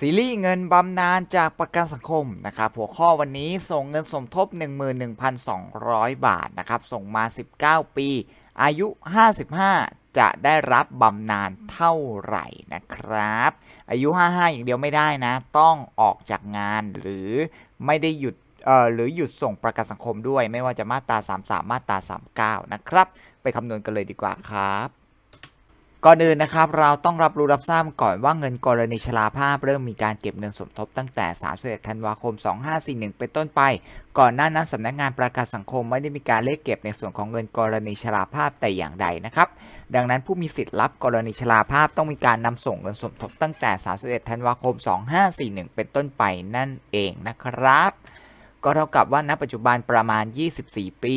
ซีรีส์เงินบำนาญจากประกันสังคมนะครับหัวข้อวันนี้ส่งเงินสมทบ 11,200 บาทนะครับส่งมา 19 ปี อายุ 55 จะได้รับบำนาญเท่าไหร่นะครับ อายุ 55 อย่างเดียวไม่ได้นะ ต้องออกจากงานหรือไม่ได้หยุดเอ่อหรือหยุดส่งประกันสังคมด้วย ไม่ว่าจะมาตรา 33 มาตรา 39 นะครับ ไปคำนวณกันเลยดีกว่าครับ ก่อนอื่นนะครับ เราต้องรับรู้รับทราบก่อนว่าเงินกรณีชราภาพเริ่มมีการเก็บเงินสมทบตั้งแต่ 31 ธันวาคม 2541 เป็นต้นไป ก่อนหน้านั้นสำนักงานประกันสังคมไม่ได้มีการเลขเก็บในส่วนของเงินกรณีชราภาพแต่อย่างใดนะครับ ดังนั้นผู้มีสิทธิ์รับกรณีชราภาพต้องมีการนำส่งเงินสมทบตั้งแต่ 31 ธันวาคม 2541 เป็นต้นไปนั่นเองนะครับ ก็เท่ากับว่าณปัจจุบันประมาณ 24 ปี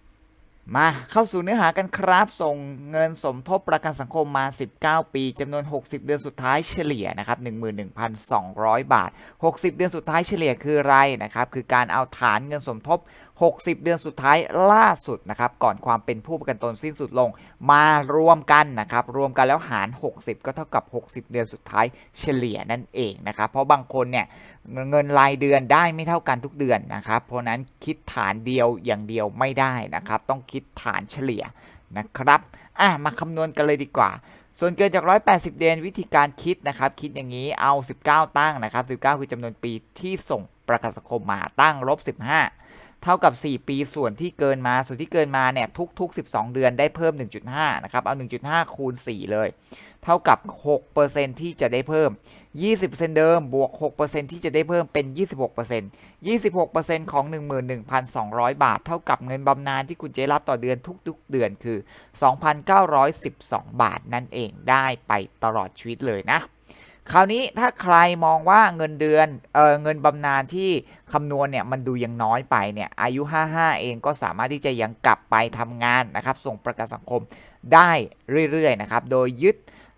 มาเข้าสู่เนื้อหากันครับ ส่งเงินสมทบประกันสังคมมา 19 ปีจำนวน 60 เดือนสุดท้ายเฉลี่ยนะครับ11,200 บาท 60 เดือนสุดท้ายเฉลี่ยคืออะไรนะครับ คือการเอาฐานเงินสมทบ 60 เดือนสุดท้ายล่าสุดนะครับก่อนความเป็นผู้ประกันตนสิ้นสุดลงมารวมกันนะครับรวมกันแล้วหาร 60 ก็เท่ากับ 60 เดือนสุดท้ายเฉลี่ยนั่นเองนะครับเพราะบางคนเนี่ยเงินรายเดือนได้ไม่เท่ากันทุกเดือนนะครับเพราะนั้นคิดฐานเดียวอย่างเดียวไม่ได้นะครับต้องคิดฐานเฉลี่ยนะครับอะมาคำนวณกันเลยดีกว่า ส่วนเกินจาก 180 เดือนวิธีการคิดนะครับคิดอย่างนี้เอา 19 ตั้งนะครับ 19 คือจำนวนปีที่ส่งประกันสังคมมาตั้งลบ 15 เท่ากับ 4 ปีส่วนที่เกินมาส่วนที่เกินมาเนี่ยทุกๆ 12 เดือนได้เพิ่ม 1.5 นะครับ เอา 1.5 คูณ 4 เลย เท่ากับ 6%ที่จะได้เพิ่ม 20%เดิมบวก 6%ที่จะได้เพิ่มเป็น 26% 26%ของ 11,200 บาท เท่ากับเงินบำนาญที่คุณจะรับต่อเดือนทุกๆ เดือนคือ 2,912 บาทนั่นเองได้ไปตลอดชีวิตเลยนะ คราวนี้ถ้าใครมองว่าเงินเดือนเออเงินบำนาญที่คำนวณเนี่ยมันดูยังน้อยไปเนี่ยอายุ 55 เองก็สามารถที่จะยังกลับไปทำงานนะครับ ส่งประกันสังคมได้เรื่อยๆนะครับ โดยยึด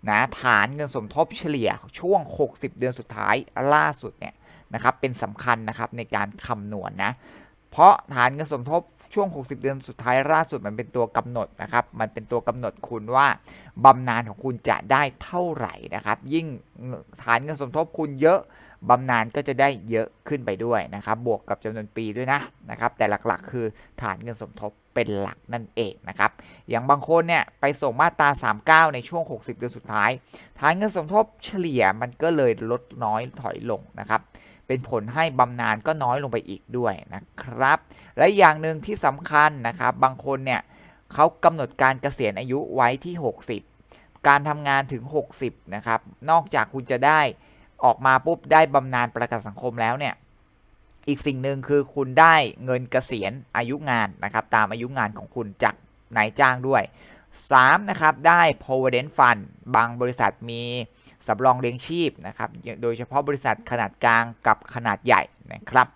นะฐานเงินสมทบเฉลี่ยช่วง 60 เดือนสุดท้ายล่าสุดเนี่ยนะครับเป็นสำคัญนะครับในการคำนวณนะเพราะฐานเงินสมทบ ช่วง 60 เดือนสุดท้ายล่าสุดมันเป็นตัวกำหนดนะครับ มันเป็นตัวกำหนดคุณว่าบำนาญของคุณจะได้เท่าไหร่นะครับ ยิ่งฐานเงินสมทบคุณเยอะบำนาญก็จะได้เยอะขึ้นไปด้วยนะครับ บวกกับจำนวนปีด้วยนะนะครับ แต่หลักๆ คือฐานเงินสมทบเป็นหลักนั่นเองนะครับ อย่างบางคนเนี่ยไปส่งมาตรา 39 ในช่วง 60 เดือนสุดท้าย ฐานเงินสมทบเฉลี่ยมันก็เลยลดน้อยถอยลงนะครับ เป็นผลให้บำนาญก็น้อยลงไปอีกด้วยนะครับ และอย่างหนึ่งที่สำคัญนะครับ บางคนเนี่ยเขากำหนดการเกษียณอายุไว้ที่ 60 การทำงานถึง 60 นะครับ นอกจากคุณจะได้ออกมาปุ๊บได้บำนาญประกันสังคมแล้วเนี่ย อีกสิ่งหนึ่งคือคุณได้เงินเกษียณอายุงานนะครับ ตามอายุงานของคุณจากนายจ้างด้วย 3. นะครับ ได้ provident fund บางบริษัทมี สำรองเลี้ยงชีพนะครับโดยเฉพาะบริษัทขนาดกลางกับขนาดใหญ่นะครับ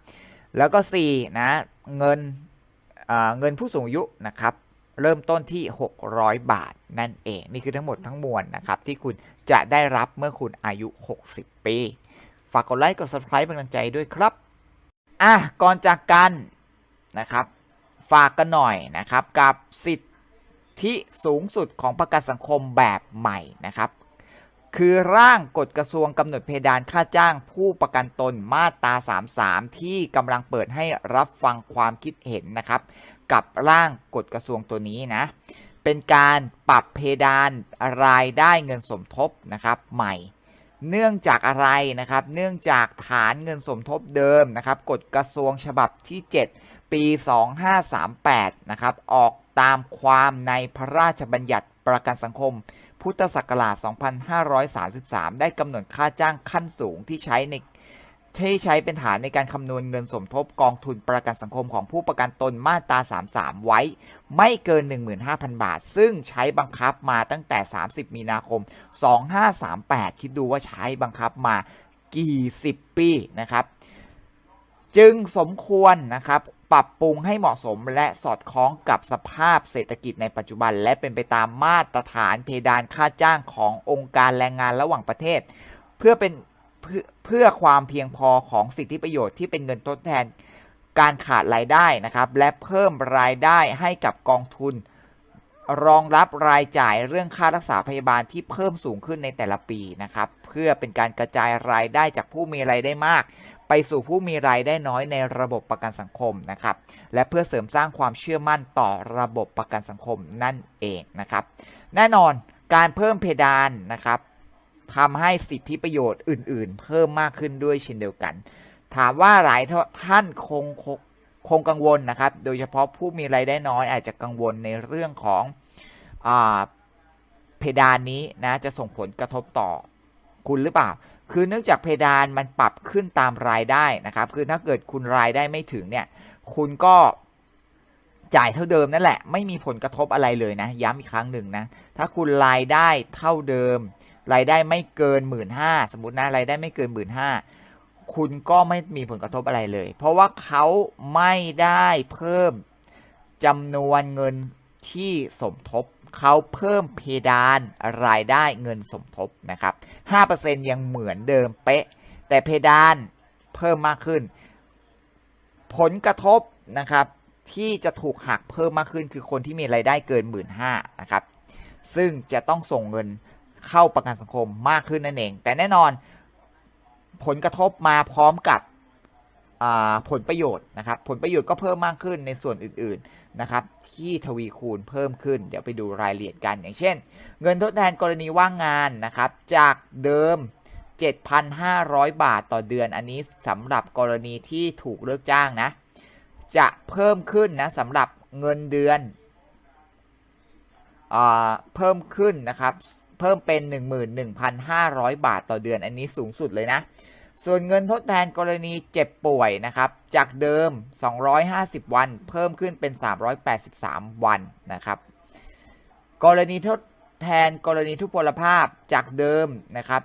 แล้วก็ 4. นะเงินเเงินผู้สูงอายุนะครับเริ่มต้นที่ 600 บาทนั่นเอง นี่คือทั้งหมดทั้งมวลนะครับที่คุณจะได้รับเมื่อคุณอายุ 60 ปี ฝากกดไลค์กด subscribe เป็นกำลังใจด้วยครับอะก่อนจากกันนะครับ ฝากกันหน่อยนะครับกับสิทธิสูงสุดของประกันสังคมแบบใหม่นะครับ คือร่างกฎกระทรวงกำหนดเพดานค่าจ้างผู้ประกันตนมาตรา 33 ที่กำลังเปิดให้รับฟังความคิดเห็นนะครับ กับร่างกฎกระทรวงตัวนี้นะ เป็นการปรับเพดานรายได้เงินสมทบนะครับใหม่ เนื่องจากอะไรนะครับ เนื่องจากฐานเงินสมทบเดิมนะครับกฎกระทรวงฉบับที่ 7 ปี 2538 นะครับออกตามความในพระราชบัญญัติประกันสังคม พุทธศักราช 2533 ได้กำหนดค่าจ้างขั้นสูงที่ใช้ในที่ใช้เป็นฐานในการคำนวณเงินสมทบกองทุนประกันสังคมของผู้ประกันตนมาตรา 33 ไว้ ไม่เกิน 15,000 บาท ซึ่งใช้บังคับมาตั้งแต่ 30 มีนาคม 2538 คิดดูว่าใช้บังคับมากี่สิบปีนะครับ จึงสมควรนะครับ ปรับปรุงให้เหมาะสมและสอดคล้องกับสภาพเศรษฐกิจในปัจจุบัน และเป็นไปตามมาตรฐานเพดานค่าจ้างขององค์การแรงงานระหว่างประเทศ เพื่อเป็นเพื่อเพื่อความเพียงพอของสิทธิประโยชน์ที่เป็นเงินทดแทนการขาดรายได้นะครับและเพิ่มรายได้ให้กับกองทุน รองรับรายจ่ายเรื่องค่ารักษาพยาบาลที่เพิ่มสูงขึ้นในแต่ละปีนะครับเพื่อเป็นการกระจายรายได้จากผู้มีรายได้มาก ไปสู่ผู้มีรายได้น้อยในระบบประกันสังคมนะครับ และเพื่อเสริมสร้างความเชื่อมั่นต่อระบบประกันสังคมนั่นเองนะครับ แน่นอนการเพิ่มเพดานนะครับทำให้สิทธิประโยชน์อื่น ๆ เพิ่มมากขึ้นด้วยเช่นเดียวกัน ถามว่าหลายท่านคงคงคงกังวลนะครับ โดยเฉพาะผู้มีรายได้น้อยอาจจะกังวลในเรื่องของอเพดานนี้นะจะส่งผลกระทบต่อคุณหรือเปล่า คือเนื่องจากเพดานมันปรับขึ้นตามรายได้นะครับ คือถ้าเกิดคุณรายได้ไม่ถึงเนี่ย คุณก็จ่ายเท่าเดิมนั่นแหละ ไม่มีผลกระทบอะไรเลยนะ ย้ำอีกครั้งหนึ่งนะ ถ้าคุณรายได้เท่าเดิม รายได้ไม่เกินหมื่นห้าสมมตินะรายได้ไม่เกินหมื่นห้าคุณก็ไม่มีผลกระทบอะไรเลย เพราะว่าเขาไม่ได้เพิ่มจำนวนเงินที่สมทบ เขาเพิ่มเพดานรายได้เงินสมทบนะครับ 5%ยังเหมือนเดิมเป๊ะ แต่เพดานเพิ่มมากขึ้น ผลกระทบนะครับที่จะถูกหักเพิ่มมากขึ้นคือคนที่มีรายได้เกิน 1 5ื่นนะครับ ซึ่งจะต้องส่งเงินเข้าประกันสังคมมากขึ้นนั่นเอง แต่แน่นอนผลกระทบมาพร้อมกับ ผลประโยชน์นะครับผลประโยชน์ก็เพิ่มมากขึ้นในส่วนอื่นๆนะครับที่ทวีคูณเพิ่มขึ้น เดี๋ยวไปดูรายละเอียดกันอย่างเช่น เงินทดแทนกรณีว่างงานนะครับจากเดิม 7,500 บาทต่อเดือนอันนี้สำหรับกรณีที่ถูกเลิกจ้างนะจะเพิ่มขึ้นนะสำหรับเงินเดือนอเพิ่มขึ้นนะครับเพิ่มเป็น 11,500 บาทต่อเดือนอันนี้สูงสุดเลยนะ ส่วนเงินทดแทนกรณีเจ็บป่วยนะครับ จากเดิม 250 วัน เพิ่มขึ้นเป็น 383 วันนะครับ กรณีทดแทนกรณีทุพพลภาพจากเดิมนะครับ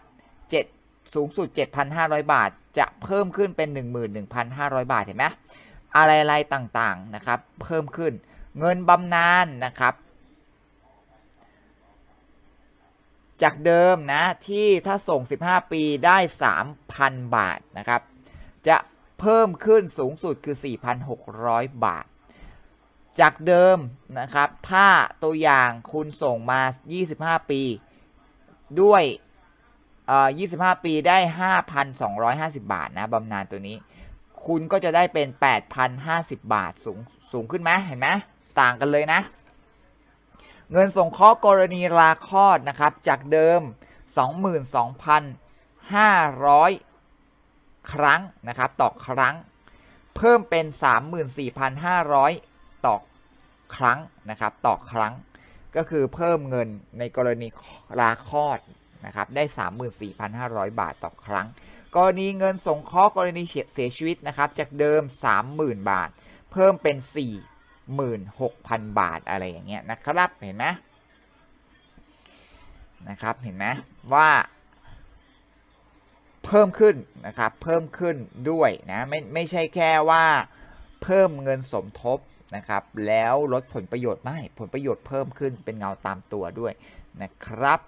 7สูงสุด 7,500 บาท จะเพิ่มขึ้นเป็น 11,500 บาทเห็นไหมอะไรๆต่างๆนะครับ เพิ่มขึ้นเงินบำนาญนะครับ จากเดิมนะที่ถ้าส่ง 15 ปีได้ 3,000 บาทนะครับ จะเพิ่มขึ้นสูงสุดคือ 4,600 บาท จากเดิมนะครับ ถ้าตัวอย่างคุณส่งมา 25 ปี ด้วยเอ่อ25 ปีได้ 5,250 บาทนะบำนาญตัวนี้ คุณก็จะได้เป็น 8,050 บาทสูงสูงขึ้นไหมเห็นไหมต่างกันเลยนะ เงินสงเคราะห์กรณีลาคลอดนะครับ จากเดิม 22,500 ครั้งนะครับ ต่อครั้ง เพิ่มเป็น 34,500 ต่อครั้งนะครับ ต่อครั้ง ก็คือเพิ่มเงินในกรณีลาคลอดนะครับ ได้ 34,500 บาทต่อครั้ง กรณีเงินสงเคราะห์กรณีเสียชีวิตนะครับ จากเดิม 30,000 บาท เพิ่มเป็น 46,000 บาทอะไรอย่างเงี้ยนะครับเห็นไหมนะครับเห็นไหมว่า เพิ่มขึ้นนะครับเพิ่มขึ้นด้วยนะไม่ไม่ใช่แค่ว่าเพิ่มเงินสมทบนะครับแล้วลดผลประโยชน์ไม่ผลประโยชน์เพิ่มขึ้นเป็นเงาตามตัวด้วยนะครับ